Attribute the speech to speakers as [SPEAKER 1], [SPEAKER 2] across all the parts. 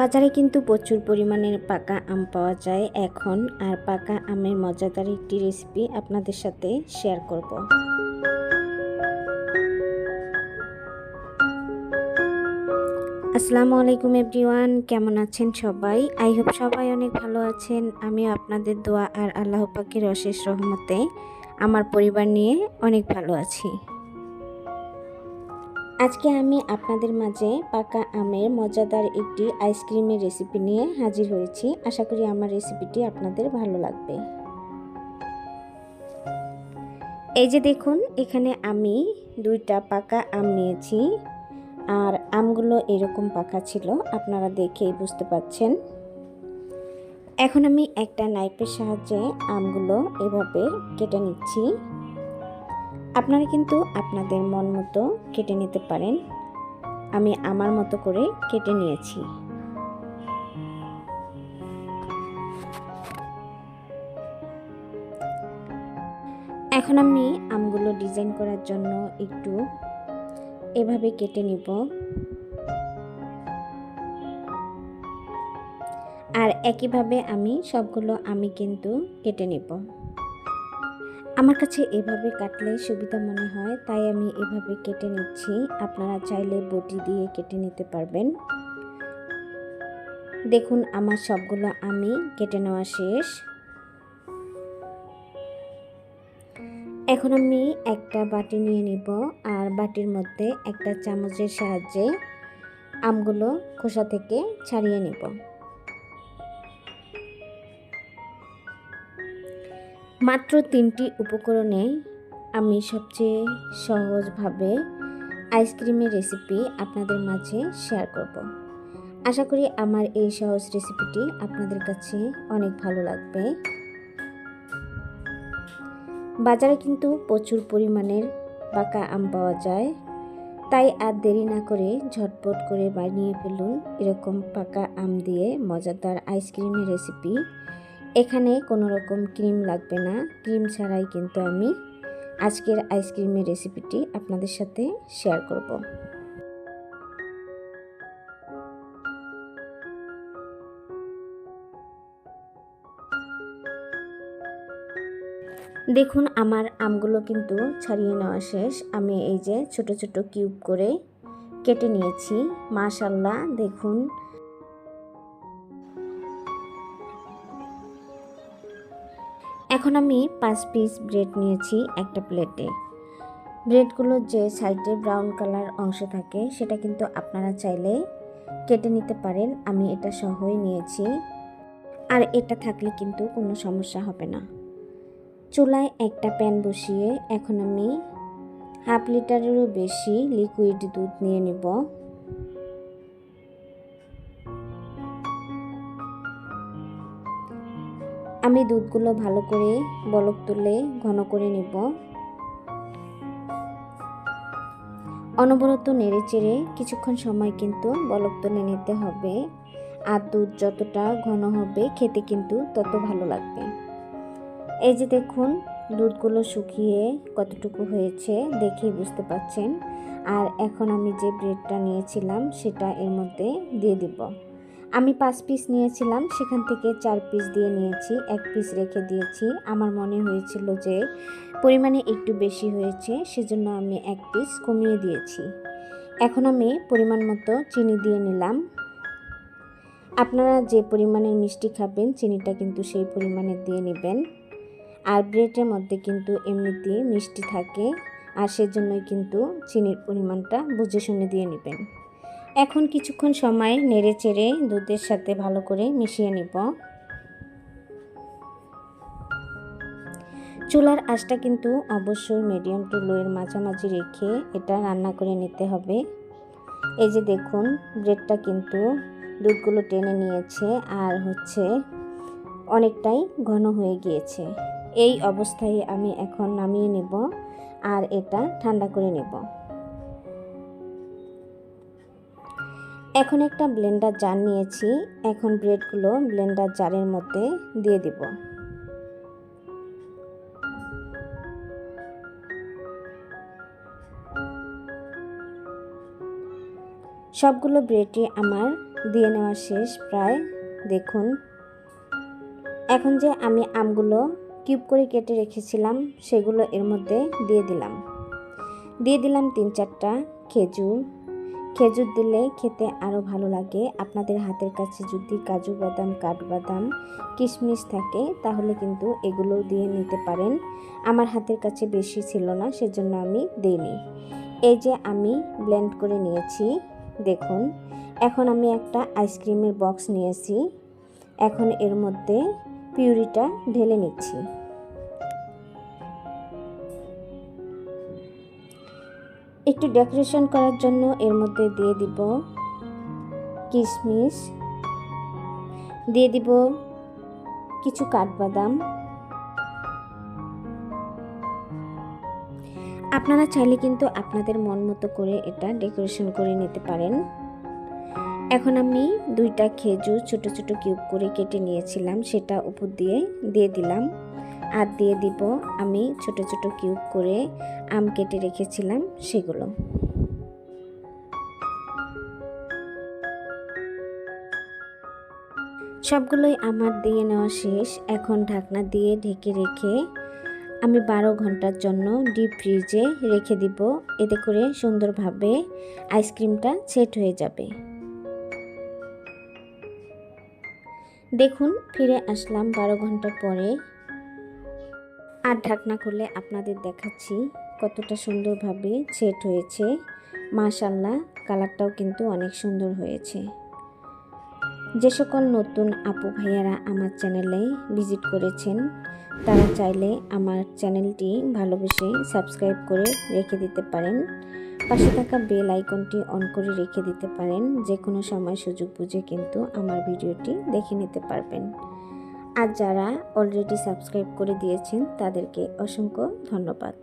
[SPEAKER 1] বাজারে কিন্তু প্রচুর পরিমাণের পাকা আম পাওয়া যায় এখন, আর পাকা আমের মজাদার একটি রেসিপি আপনাদের সাথে শেয়ার করব। আসসালামু আলাইকুম এভরিওয়ান কেমন আছেন সবাই? আই হোপ সবাই অনেক ভালো আছেন। আমিও আপনাদের দোয়া আর আল্লাহ পাকের অশেষ রহমতে আমার পরিবার নিয়ে অনেক ভালো আছি। আজকে আমি আপনাদের মাঝে পাকা আমের মজাদার একটি আইসক্রিমের রেসিপি নিয়ে হাজির হয়েছি। আশা করি আমার রেসিপিটি আপনাদের ভালো লাগবে। এই যে দেখুন, এখানে আমি দুইটা পাকা আম নিয়েছি। আর আমগুলো এরকম পাকা ছিল, আপনারা দেখেই বুঝতে পাচ্ছেন। এখন আমি একটা নাইফের সাহায্যে আমগুলো এভাবে কেটে নিচ্ছি। আপনারা কিন্তু আপনাদের মন মতো কেটে নিতে পারেন। আমি আমার মতো করে কেটে নিয়েছি। এখন আমি আমগুলো ডিজাইন করার জন্য একটু এভাবে কেটে নিব। আর একইভাবে আমি সবগুলো আমি কিন্তু কেটে নিব। আমার কাছে এভাবে কাটলে সুবিধা মনে হয়, তাই আমি এভাবে কেটে নিচ্ছি। আপনারা চাইলে বটি দিয়ে কেটে নিতে পারবেন। দেখুন, আমার সবগুলো আমি কেটে নেওয়া শেষ। এখন আমি একটা বাটি নিয়ে নিব, আর বাটির মধ্যে একটা চামচের সাহায্যে আমগুলো খোসা থেকে ছাড়িয়ে নেব। মাত্র তিনটি উপকরণে আমি সবচেয়ে সহজভাবে আইসক্রিমের রেসিপি আপনাদের মাঝে শেয়ার করব। আশা করি আমার এই সহজ রেসিপিটি আপনাদের কাছে অনেক ভালো লাগবে। বাজারে কিন্তু প্রচুর পরিমাণের পাকা আম পাওয়া যায়। তাই আর দেরি না করে ঝটপট করে বানিয়ে ফেলুন এরকম পাকা আম দিয়ে মজাদার আইসক্রিমের রেসিপি। এখানে কোনো রকম ক্রিম লাগবে না। ক্রিম ছাড়াই কিন্তু আমি আজকের আইসক্রিমের রেসিপিটি আপনাদের সাথে শেয়ার করব। দেখুন, আমার আমগুলো কিন্তু ছাড়িয়ে নেওয়া শেষ। আমি এই যে ছোট ছোট কিউব করে কেটে নিয়েছি। মাশাল্লাহ দেখুন। এখন আমি পাঁচ পিস ব্রেড নিয়েছি একটা প্লেটে ব্রেডগুলোর যে সাইডে ব্রাউন কালার অংশ থাকে, সেটা কিন্তু আপনারা চাইলে কেটে নিতে পারেন। আমি এটা সহই নিয়েছি। আর এটা থাকলে কিন্তু কোনো সমস্যা হবে না। চুলায় একটা প্যান বসিয়ে এখন আমি হাফ লিটারেরও বেশি লিকুইড দুধ নিয়ে নেব। আমি দুধগুলো ভালো করে বলক তুলে ঘন করে নেব। অনবরত নেড়ে চেড়ে কিছুক্ষণ সময় কিন্তু বলক তুলে নিতে হবে। আর দুধ যতটা ঘন হবে খেতে কিন্তু তত ভালো লাগবে। এই যে দেখুন, দুধগুলো শুকিয়ে কতটুকু হয়েছে দেখেই বুঝতে পাচ্ছেন। আর এখন আমি যে ব্রেডটা নিয়েছিলাম সেটা এর মধ্যে দিয়ে দিব। আমি পাঁচ পিস নিয়েছিলাম, সেখান থেকে চার পিস দিয়ে নিয়েছি, এক পিস রেখে দিয়েছি। আমার মনে হয়েছিল যে পরিমাণে একটু বেশি হয়েছে, সেজন্য আমি এক পিস কমিয়ে দিয়েছি। এখন আমি পরিমাণ মতো চিনি দিয়ে নিলাম। আপনারা যে পরিমাণের মিষ্টি খাবেন, চিনিটা কিন্তু সেই পরিমাণে দিয়ে নেবেন। আর ব্রেডের মধ্যে কিন্তু এমনিতেই মিষ্টি থাকে, আর সেজন্যই কিন্তু চিনির পরিমাণটা বুঝে শুনে দিয়ে নেবেন। এখন কিছুক্ষণ সময় নেড়ে চেড়ে দুধের সাথে ভালো করে মিশিয়ে নেব। চুলার আঁচটা কিন্তু অবশ্যই মিডিয়াম টু লোয়ের মাঝামাঝি রেখে এটা রান্না করে নিতে হবে। এই যে দেখুন, ব্রেডটা কিন্তু দুধগুলো টেনে নিয়েছে আর হচ্ছে অনেকটাই ঘন হয়ে গিয়েছে। এই অবস্থায় আমি এখন নামিয়ে নেব আর এটা ঠান্ডা করে নেব। এখন একটা ব্লেন্ডার জার নিয়েছি। এখন ব্রেডগুলো ব্লেন্ডার জারের মধ্যে দিয়ে দিব। সবগুলো ব্রেডই আমার দিয়ে নেওয়া শেষ। প্রায়, দেখুন। এখন যে আমি আমগুলো কিউব করে কেটে রেখেছিলাম, সেগুলো এর মধ্যে দিয়ে দিলাম। দিয়ে দিলাম তিন চারটা খেজুর। খেজুর দিলে খেতে আরও ভালো লাগে। আপনাদের হাতের কাছে যদি কাজু বাদাম কাঠবাদাম কিশমিশ থাকে, তাহলে কিন্তু এগুলো দিয়ে নিতে পারেন। আমার হাতের কাছে বেশি ছিল না, সেজন্য আমি দিইনি। এই যে আমি ব্লেন্ড করে নিয়েছি, দেখুন। এখন আমি একটা আইসক্রিমের বক্স নিয়েছি। এখন এর মধ্যে পিউরিটা ঢেলে নিচ্ছি। একটু ডেকোরেশন করার জন্য এর মধ্যে দিয়ে দিব কিশমিশ, দিয়ে দিব কিছু কাঠবাদাম। আপনারা চাইলে কিন্তু আপনাদের মন মতো করে এটা ডেকোরেশন করে নিতে পারেন। এখন আমি দুইটা খেজুর ছোট ছোট কিউব করে কেটে নিয়েছিলাম, সেটা উপর দিয়ে দিয়ে দিলাম। আর দিয়ে দিব আমি ছোট ছোট কিউব করে আম কেটে রেখেছিলাম সেগুলো। সবগুলোই আমার দিয়ে নেওয়া শেষ। এখন ঢাকনা দিয়ে ঢেকে রেখে আমি বারো ঘণ্টার জন্য ডিপ ফ্রিজে রেখে দিব। এতে করে সুন্দরভাবে আইসক্রিমটা সেট হয়ে যাবে। দেখুন, ফিরে আসলাম বারো ঘণ্টা পরে। আর ঢাকনা খুলে আপনাদের দেখাচ্ছি কতটা সুন্দরভাবে সেট হয়েছে। মাশাল্লাহ কালারটাও কিন্তু অনেক সুন্দর হয়েছে। যে সকল নতুন আপু ভাইয়ারা আমার চ্যানেলে ভিজিট করেছেন, তারা চাইলে আমার চ্যানেলটি ভালোবেসে সাবস্ক্রাইব করে রেখে দিতে পারেন। পাশে থাকা বেল আইকনটি অন করে রেখে দিতে পারেন। যে কোনো সময় সুযোগ বুঝে কিন্তু আমার ভিডিওটি দেখে নিতে পারবেন। আর যারা অলরেডি সাবস্ক্রাইব করে দিয়েছেন, তাদেরকে অসংখ্য ধন্যবাদ।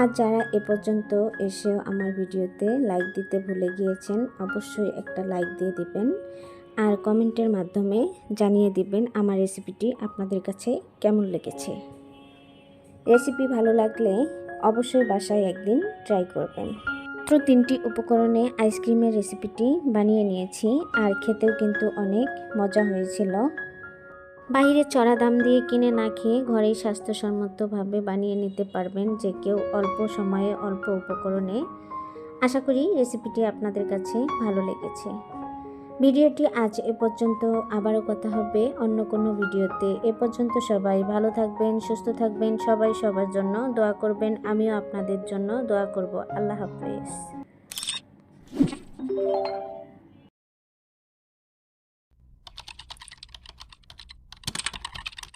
[SPEAKER 1] আর যারা এ পর্যন্ত এসেও আমার ভিডিওতে লাইক দিতে ভুলে গিয়েছেন, অবশ্যই একটা লাইক দিয়ে দিবেন। আর কমেন্টের মাধ্যমে জানিয়ে দিবেন আমার রেসিপিটি আপনাদের কাছে কেমন লেগেছে। রেসিপি ভালো লাগলে অবশ্যই বাসায় একদিন ট্রাই করবেন। মাত্র তিনটি উপকরণে আইসক্রিমের রেসিপিটি বানিয়ে নিয়েছি, আর খেতেও কিন্তু অনেক মজা হয়েছিল। বাইরে চড়া দাম দিয়ে কিনে না খেয়ে ঘরেই স্বাস্থ্যসম্মতভাবে বানিয়ে নিতে পারবেন যে কেউ অল্প সময়ে অল্প উপকরণে। আশা করি রেসিপিটি আপনাদের কাছে ভালো লেগেছে। ভিডিওটি আজ এ পর্যন্ত। আবারও কথা হবে অন্য কোনো ভিডিওতে। এ পর্যন্ত সবাই ভালো থাকবেন, সুস্থ থাকবেন, সবাই সবার জন্য দোয়া করবেন। আমিও আপনাদের জন্য দোয়া করব। আল্লাহ হাফেজ।